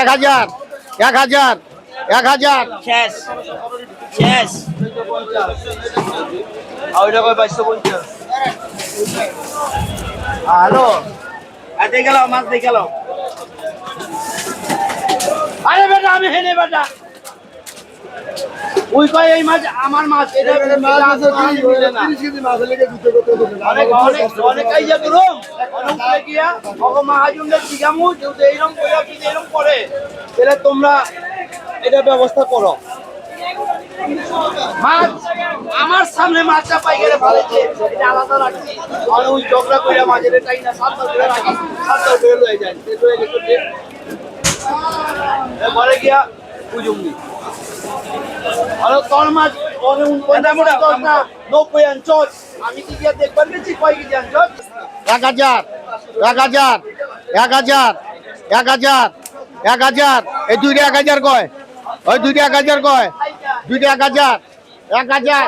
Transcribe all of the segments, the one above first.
এক হাজার এক হাজার এক হাজার। শেষ শেষ। ওইটা কয়? বাইশশো পঞ্চাশ। হ্যালো? দেখে গেল মাছ দেখে গেল আরে বেটা আমি হেনে বেটা। ওই কয় এই মাছ আমার মাছ এটা এটা আমি মিলে না। অনেক অনেক অনেক আইয়া অনেক মাহাজুনদের দিগামু যেহেতু এইরকম করে তাহলে তোমরা এটা ব্যবস্থা করো। মাছ আমার সামনে মাছটা পাই গেলে এটা আলাদা রাখছি। আর ওই ঝগড়া করে মাঝের টাই না সাতটা রাখি সাতটা যায়। সে গেছে এবারে গিয়া বুঝুমনি আর তোর মাছ অনেক উনপঞ্চাশ না নব্বই আনছস আমি কি গিয়া দেখবার গেছি কয় কেজি আনছস এক হাজার এক হাজার এক হাজার এক হাজার এক হাজার। এই দুইটা এক হাজার কয়? ওই দুইটা এক হাজার কয়? দুইটা এক হাজার এক হাজার।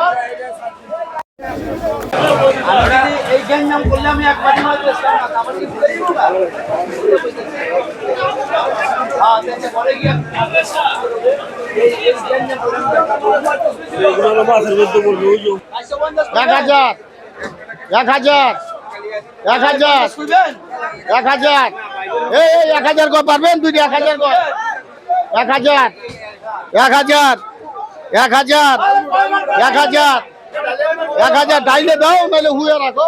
এই গ্যাং নাম করলে আমি একবার? হ্যাঁ পরে গিয়া এক হাজার এক হাজার এক হাজার এক হাজার এই এক হাজার কয় পারবেন দুইটা এক হাজার কয় এক হাজার এক হাজার এক হাজার এক হাজার এক হাজার ডাইলে দাও নাহলে হুয়ে রাখো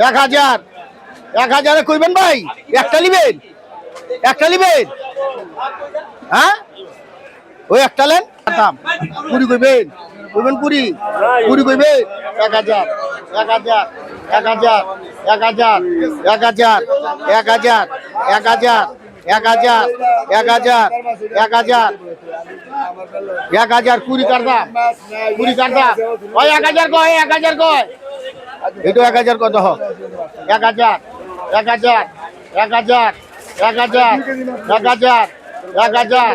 এক হাজার এক হাজারে কইবেন ভাই একটা নিবেন একটা নিবেন হ্যাঁ ওই একটা লেন দাম কুড়ি কইবেন কইবেন কুড়ি কুড়ি কইবেন এক হাজার এক হাজার এক হাজার এক হাজার এক হাজার এক হাজার এক হাজার এক হাজার এক হাজার এক হাজার এক হাজার কুড়ি কার কুড়ি কার দাম ওই এক হাজার কয় এক হাজার কয় এটা এক হাজার কত এক হাজার এক হাজার এক হাজার এক হাজার এক হাজার এক হাজার